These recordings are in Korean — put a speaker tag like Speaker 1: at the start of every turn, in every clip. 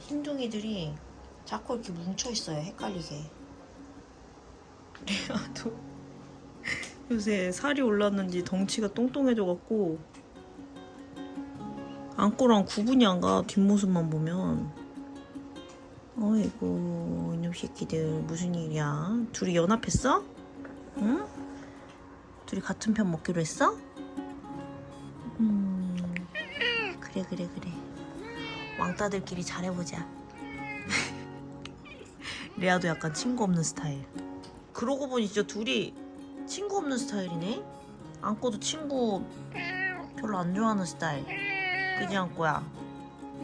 Speaker 1: 흰둥이들이 자꾸 이렇게 뭉쳐 있어요. 헷갈리게. 레아도 요새 살이 올랐는지 덩치가 똥똥해져갖고 안고랑 구분이 안 가. 뒷모습만 보면. 어이구 이놈 새끼들 무슨 일이야? 둘이 연합했어? 응? 둘이 같은 편 먹기로 했어? 음 그래 그래 그래 왕따들끼리 잘해보자. 레아도 약간 친구 없는 스타일. 그러고 보니 진짜 둘이 친구 없는 스타일이네? 안고도 친구 별로 안 좋아하는 스타일. 그지 안고야?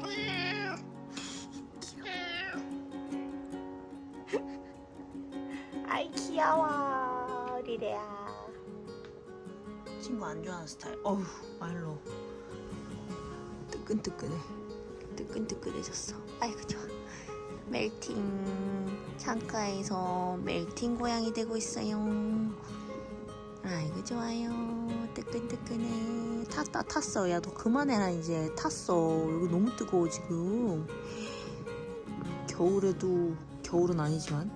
Speaker 1: 아이 귀여워 우리 레아. 친구 안 좋아하는 스타일. 어휴 말로. 뜨끈뜨끈해 뜨끈뜨끈해졌어. 아이고 좋아. 멜팅 창가에서 멜팅 고양이 되고 있어요. 아이고 좋아요. 뜨끈뜨끈해. 탔다 탔어. 야 너 그만해라 이제. 탔어. 여기 너무 뜨거워 지금. 겨울에도 겨울은 아니지만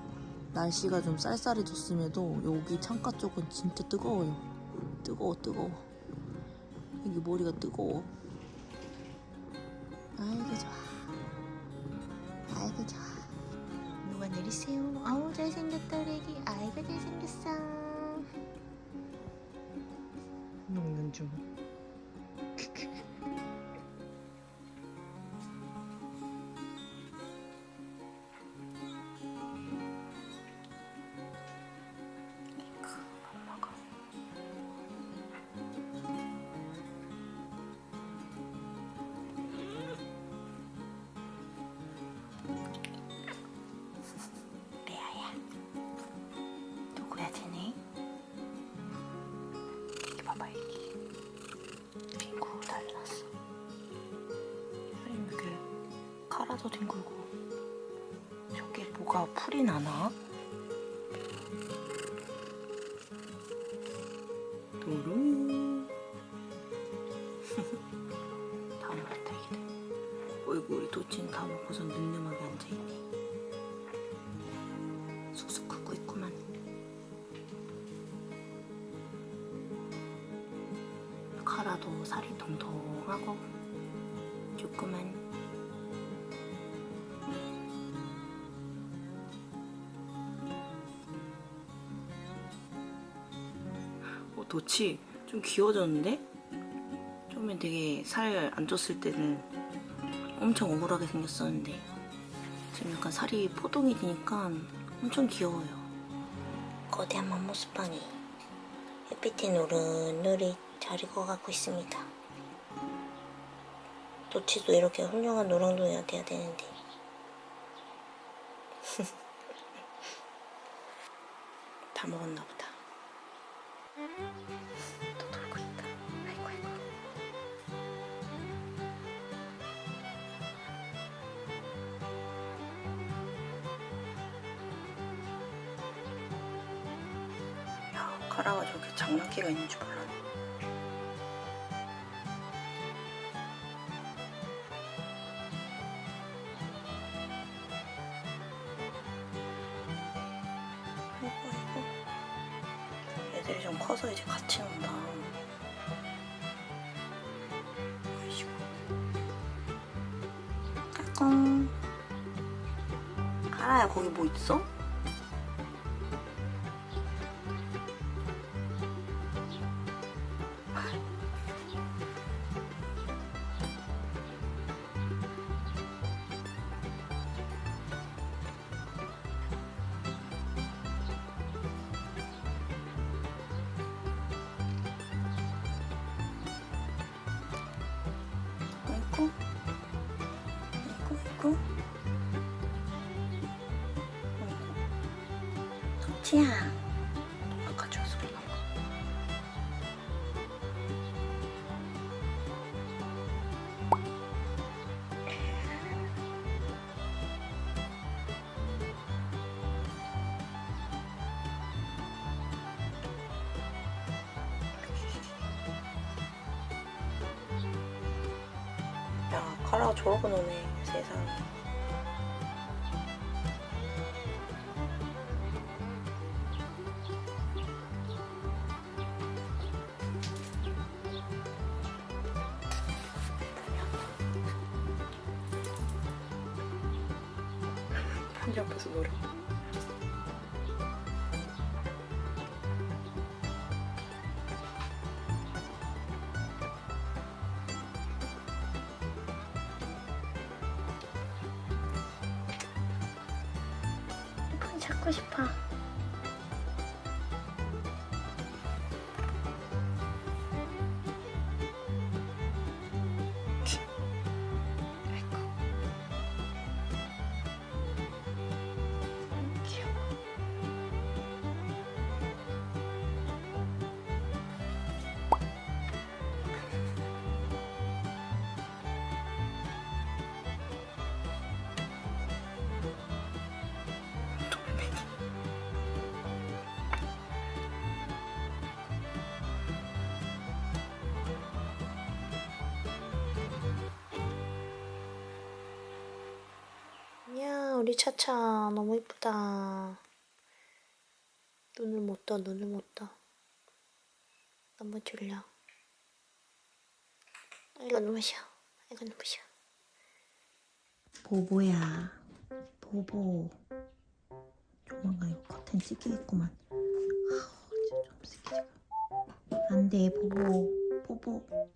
Speaker 1: 날씨가 좀 쌀쌀해졌음에도 여기 창가 쪽은 진짜 뜨거워요. 뜨거워 뜨거워. 여기 머리가 뜨거워 아이고 좋아. 아이고 좋아. 누가 내리세요? 아우 잘생겼다 애기 아이고 잘생겼어. 먹는 중 카라도 뒹굴고 저게 뭐가 풀이 나나? 도루 다 먹었다 이게 어이구 우리 도치는 다 먹고서 늠름하게 앉아있네 쑥쑥 긋고 있구만. 카라도 살이 통통하고 조그만. 어, 도치 좀 귀여워졌는데? 처음엔 되게 살 안 쪘을 때는 엄청 억울하게 생겼었는데 지금 약간 살이 포동이 되니까 엄청 귀여워요. 거대한 맘모스빵이 햇빛에 노릇노릇 잘 익어가고 있습니다. 도치도 이렇게 훌륭한 노랑노이가 돼야 되는데 다 먹었나 보다. 또 놀고 있다. 아이고 아이고. 야, 카라가 저렇게 장난기가 있는 줄 몰랐네. 애들이 좀 커서 이제 같이 논다. 아이고. 까꿍. 카라야, 거기 뭐 있어? 치야. 아까 저 소리 난 거. 야, 카라가 저러고 노네, 세상에.
Speaker 2: 선지 앞에서 노래.
Speaker 3: 폰 잡고 싶어. 우리 차차 너무 이쁘다. 눈을 못 떠, 눈을 못 떠. 너무 졸려. 아이고 눈부셔. 아이고 눈부셔.
Speaker 1: 보보야 보보 조만간 이거 커튼 찢기겠구만 아우 진짜 좀 새끼지가 안돼 보보 보보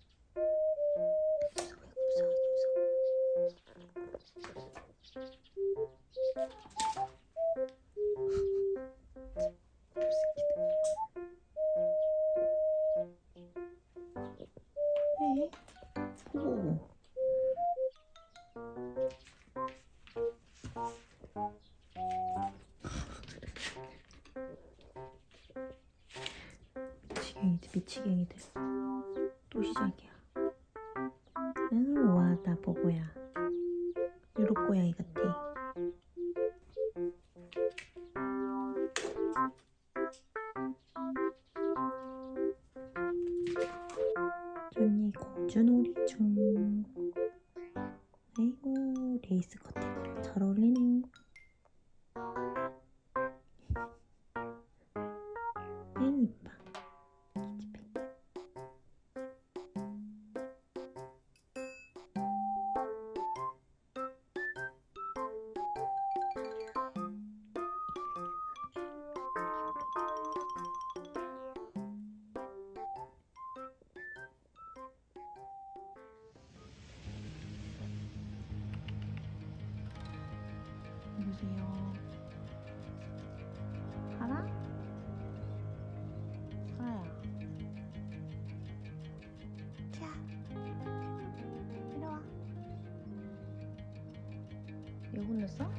Speaker 1: 미치갱이들 또 시작이야. 응 우아하다 보보야 누구세요? 하나? 하나야. 자, 이리 와. 왜 혼냈어?